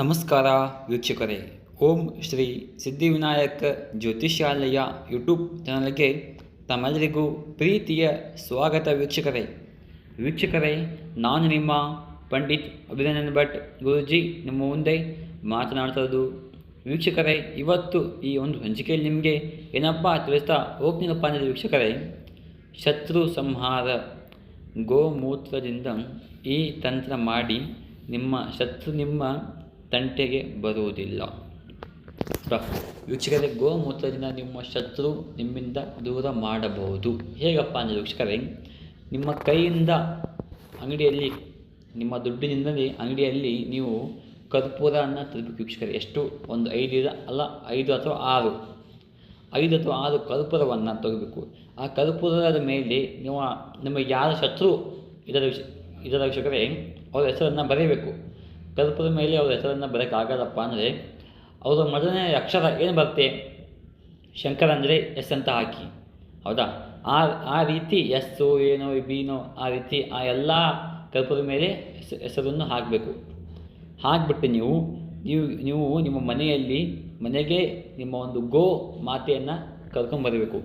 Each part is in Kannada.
ನಮಸ್ಕಾರ ವೀಕ್ಷಕರೇ. ಓಂ ಶ್ರೀ ಸಿದ್ಧಿವಿನಾಯಕ ಜ್ಯೋತಿಷ್ಯಾಲಯ ಯೂಟ್ಯೂಬ್ ಚಾನಲ್ಗೆ ತಮ್ಮೆಲ್ಲರಿಗೂ ಪ್ರೀತಿಯ ಸ್ವಾಗತ ವೀಕ್ಷಕರೇ. ವೀಕ್ಷಕರೇ, ನಾನು ನಿಮ್ಮ ಪಂಡಿತ್ ಅಭಿನಂದನ್ ಭಟ್ ಗುರುಜಿ ನಿಮ್ಮ ಮುಂದೆ ಮಾತನಾಡ್ತಿರೋದು ವೀಕ್ಷಕರೇ, ಇವತ್ತು ಈ ಒಂದು ಹಂಚಿಕೆಯಲ್ಲಿ ನಿಮಗೆ ಏನಪ್ಪ ತಿಳಿಸ್ತಾ ಹೋಗ್ತೀನಪ್ಪ ಅಂದರೆ ವೀಕ್ಷಕರೇ, ಶತ್ರು ಸಂಹಾರ ಗೋಮೂತ್ರದಿಂದ ಈ ತಂತ್ರ ಮಾಡಿ ನಿಮ್ಮ ಶತ್ರು ನಿಮ್ಮ ತಂಟೆಗೆ ಬರುವುದಿಲ್ಲ. ವೀಕ್ಷಕರೇ, ಗೋಮೂತ್ರದಿಂದ ನಿಮ್ಮ ಶತ್ರು ನಿಮ್ಮಿಂದ ದೂರ ಮಾಡಬಹುದು. ಹೇಗಪ್ಪ ಅಂದರೆ ವೀಕ್ಷಕರೇ, ನಿಮ್ಮ ಕೈಯಿಂದ ಅಂಗಡಿಯಲ್ಲಿ, ನಿಮ್ಮ ದುಡ್ಡಿನಿಂದಲೇ ಅಂಗಡಿಯಲ್ಲಿ ನೀವು ಕರ್ಪೂರವನ್ನು ತರಬೇಕು ವೀಕ್ಷಕರೇ. ಎಷ್ಟು? ಒಂದು ಐದು ಅಲ್ಲ, ಐದು ಅಥವಾ ಆರು. ಐದು ಅಥವಾ ಆರು ಕರ್ಪೂರವನ್ನು ತಗೋಬೇಕು. ಆ ಕರ್ಪೂರದ ಮೇಲೆ ನಿಮ್ಮ ನಿಮ್ಮ ಯಾರ ಶತ್ರು ಇದರ ವಿಷ, ಇದರ ವೀಕ್ಷಕರೇ, ಅವರ ಹೆಸರನ್ನು ಬರೀಬೇಕು. ಕರ್ಪೂರದ ಮೇಲೆ ಅವರ ಹೆಸರನ್ನು ಬರೋಕ್ಕಾಗಲ್ಲಪ್ಪ ಅಂದರೆ, ಅವರ ಮೊದಲನೇ ಅಕ್ಷರ ಏನು ಬರುತ್ತೆ? ಶಂಕರ ಅಂದರೆ ಎಸ್ ಅಂತ ಹಾಕಿ. ಹೌದಾ? ಆ ಆ ರೀತಿ ಎಸ್ಸು, ಏನೋ, ಬೀನೋ, ಆ ರೀತಿ ಆ ಎಲ್ಲ ಕಲ್ಪದ ಮೇಲೆ ಹೆಸ, ಹೆಸರನ್ನು ಹಾಕಬೇಕು. ಹಾಕಿಬಿಟ್ಟು ನೀವು ನೀವು ನೀವು ನಿಮ್ಮ ಮನೆಯಲ್ಲಿ, ಮನೆಗೆ ನಿಮ್ಮ ಒಂದು ಗೋ ಮಾತೆಯನ್ನು ಕರ್ಕೊಂಬರಬೇಕು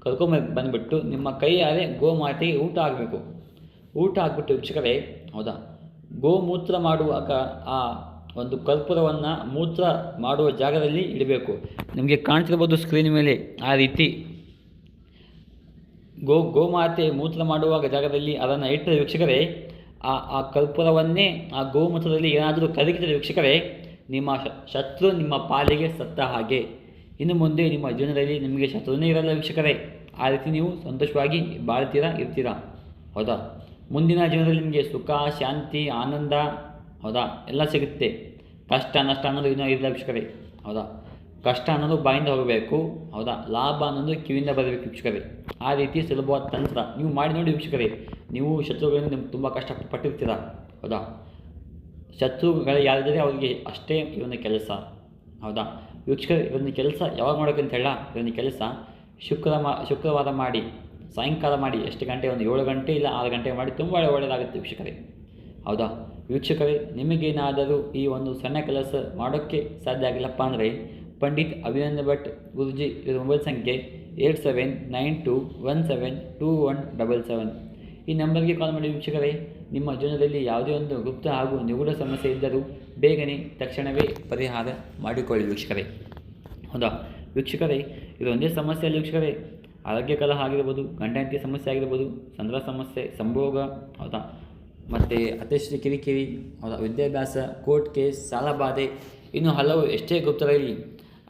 ಕರ್ಕೊಂಬ ಬಂದುಬಿಟ್ಟು ನಿಮ್ಮ ಕೈಯಾರೆ ಗೋ ಮಾತೆಗೆ ಊಟ ಆಗಬೇಕು ಊಟ ಆಗಿಬಿಟ್ಟು ವೀಕ್ಷಕರೇ, ಹೌದಾ? ಗೋಮೂತ್ರ ಮಾಡುವಾಗ ಆ ಒಂದು ಕರ್ಪೂರವನ್ನು ಮೂತ್ರ ಮಾಡುವ ಜಾಗದಲ್ಲಿ ಇಡಬೇಕು. ನಿಮಗೆ ಕಾಣ್ತಿರ್ಬೋದು ಸ್ಕ್ರೀನ್ ಮೇಲೆ ಆ ರೀತಿ. ಗೋ, ಗೋಮಾತೆ ಮೂತ್ರ ಮಾಡುವಾಗ ಜಾಗದಲ್ಲಿ ಅದನ್ನು ಇಟ್ಟರೆ ವೀಕ್ಷಕರೇ, ಆ ಆ ಕರ್ಪೂರವನ್ನೇ ಆ ಗೋಮೂತ್ರದಲ್ಲಿ ಏನಾದರೂ ಕರಗಿದರೆ ವೀಕ್ಷಕರೇ, ನಿಮ್ಮ ಶತ್ರು ನಿಮ್ಮ ಪಾಲಿಗೆ ಸತ್ತ ಹಾಗೆ. ಇನ್ನು ಮುಂದೆ ನಿಮ್ಮ ಜೀವನದಲ್ಲಿ ನಿಮಗೆ ಶತ್ರುನೇ ಇರಲ್ಲ ವೀಕ್ಷಕರೇ. ಆ ರೀತಿ ನೀವು ಸಂತೋಷವಾಗಿ ಬಾಳ್ತೀರಾ, ಇರ್ತೀರಾ? ಹೌದಾ? ಮುಂದಿನ ಜೀವನದಲ್ಲಿ ನಿಮಗೆ ಸುಖ, ಶಾಂತಿ, ಆನಂದ, ಹೌದಾ? ಎಲ್ಲ ಸಿಗುತ್ತೆ. ಕಷ್ಟ, ನಷ್ಟ ಅನ್ನೋದು ಇನ್ನೂ ಇಲ್ಲ ವೀಕ್ಷಕರೇ ಹೌದಾ? ಕಷ್ಟ ಅನ್ನೋದು ಬಾಯಿಂದ ಹೋಗಬೇಕು. ಹೌದಾ? ಲಾಭ ಅನ್ನೋದು ಕಿವಿಯಿಂದ ಬರಬೇಕು ವೀಕ್ಷಕರೇ. ಆ ರೀತಿ ಸುಲಭವಾದ ತಂತ್ರ ನೀವು ಮಾಡಿ ನೋಡಿ ವೀಕ್ಷಕರೇ. ನೀವು ಶತ್ರುಗಳಿಂದ ನಿಮ್ಗೆ ತುಂಬ ಕಷ್ಟ ಪಟ್ಟಿರ್ತೀರ. ಹೌದಾ? ಶತ್ರುಗಳು ಯಾರಿದ್ದಾರೆ ಅವರಿಗೆ ಅಷ್ಟೇ ಇವನ ಕೆಲಸ. ಹೌದಾ? ವೀಕ್ಷಕರು, ಇವನ ಕೆಲಸ ಯಾವಾಗ ಮಾಡಬೇಕು ಅಂತ ಹೇಳ ಇವನ ಕೆಲಸ ಶುಕ್ರ ಮಾ ಶುಕ್ರವಾರ ಮಾಡಿ. ಸಾಯಂಕಾಲ ಮಾಡಿ ಎಷ್ಟು ಗಂಟೆ, ಒಂದು ಏಳು ಗಂಟೆ ಇಲ್ಲ ಆರು ಗಂಟೆ ಮಾಡಿ ತುಂಬ ಒಳ್ಳೆಯದಾಗುತ್ತೆ ವೀಕ್ಷಕರೇ. ಹೌದಾ? ವೀಕ್ಷಕರೇ, ನಿಮಗೇನಾದರೂ ಈ ಒಂದು ಸಣ್ಣ ಕೆಲಸ ಮಾಡೋಕ್ಕೆ ಸಾಧ್ಯ ಆಗಿಲ್ಲಪ್ಪ ಅಂದರೆ ಪಂಡಿತ್ ಅಭಿನಂದ ಭಟ್ ಗುರುಜಿ ಇವರ ಮೊಬೈಲ್ ಸಂಖ್ಯೆ eight seven nine two one seven two one double seven. ಈ ನಂಬರ್ಗೆ ಕಾಲ್ ಮಾಡಿ ವೀಕ್ಷಕರೇ, ನಿಮ್ಮ ಜೀವನದಲ್ಲಿ ಯಾವುದೇ ಒಂದು ಗುಪ್ತ ಹಾಗೂ ನಿಗೂಢ ಸಮಸ್ಯೆ ಇದ್ದರೂ ಬೇಗನೆ ತಕ್ಷಣವೇ ಪರಿಹಾರ ಮಾಡಿಕೊಳ್ಳಿ ವೀಕ್ಷಕರೇ. ಹೌದಾ? ವೀಕ್ಷಕರೇ, ಇದೊಂದೇ ಒಂದೇ ಸಮಸ್ಯೆ ಅಲ್ಲ ವೀಕ್ಷಕರೇ. ಆರೋಗ್ಯ ಕಲಹ ಆಗಿರ್ಬೋದು ಗಂಡ ಸಮಸ್ಯೆ ಆಗಿರ್ಬೋದು, ಸಂದ್ರ ಸಮಸ್ಯೆ, ಸಂಭೋಗ, ಹೌದಾ? ಮತ್ತು ಅತಿಶ್ರೀ ಕಿರಿಕಿರಿ, ಹೌದಾ? ವಿದ್ಯಾಭ್ಯಾಸ, ಕೋರ್ಟ್ ಕೇಸ್, ಸಾಲ ಬಾಧೆ, ಇನ್ನು ಹಲವು ಎಷ್ಟೇ ಗುಪ್ತರಲ್ಲಿ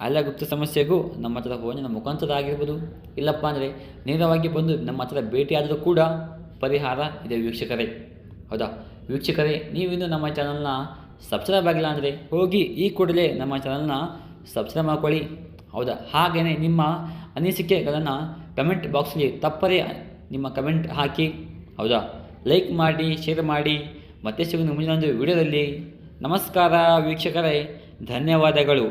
ಎಲ್ಲ ಗುಪ್ತ ಸಮಸ್ಯೆಗೂ ನಮ್ಮ ಹತ್ರ ಫೋನಿನ ಮುಖಾಂತರ ಆಗಿರ್ಬೋದು ಇಲ್ಲಪ್ಪ ಅಂದರೆ ನೇರವಾಗಿ ಬಂದು ನಮ್ಮ ಹತ್ರ ಭೇಟಿಯಾದರೂ ಕೂಡ ಪರಿಹಾರ ಇದೆ ವೀಕ್ಷಕರೇ. ಹೌದಾ? ವೀಕ್ಷಕರೇ ನೀವಿನ್ನು ನಮ್ಮ ಚಾನಲ್ನ ಸಬ್ಸ್ಕ್ರೈಬ್ ಆಗಿಲ್ಲ ಅಂದರೆ ಹೋಗಿ ಈ ಕೂಡಲೇ ನಮ್ಮ ಚಾನಲ್ನ ಸಬ್ಸ್ಕ್ರೈಬ್ ಮಾಡ್ಕೊಳ್ಳಿ. ಹೌದಾ? ಹಾಗೆಯೇ ನಿಮ್ಮ ಅನಿಸಿಕೆಗಳನ್ನು ಕಮೆಂಟ್ ಬಾಕ್ಸ್ಲಿ ತಪ್ಪದೇ ನಿಮ್ಮ ಕಮೆಂಟ್ ಹಾಕಿ, ಹೌದಾ? ಲೈಕ್ ಮಾಡಿ ಶೇರ್ ಮಾಡಿ. ಮತ್ತೆ ಸಿಗೋದು ಮುಂದಿನ ಒಂದು ವಿಡಿಯೋದಲ್ಲಿ ನಮಸ್ಕಾರ ವೀಕ್ಷಕರೇ. ಧನ್ಯವಾದಗಳು.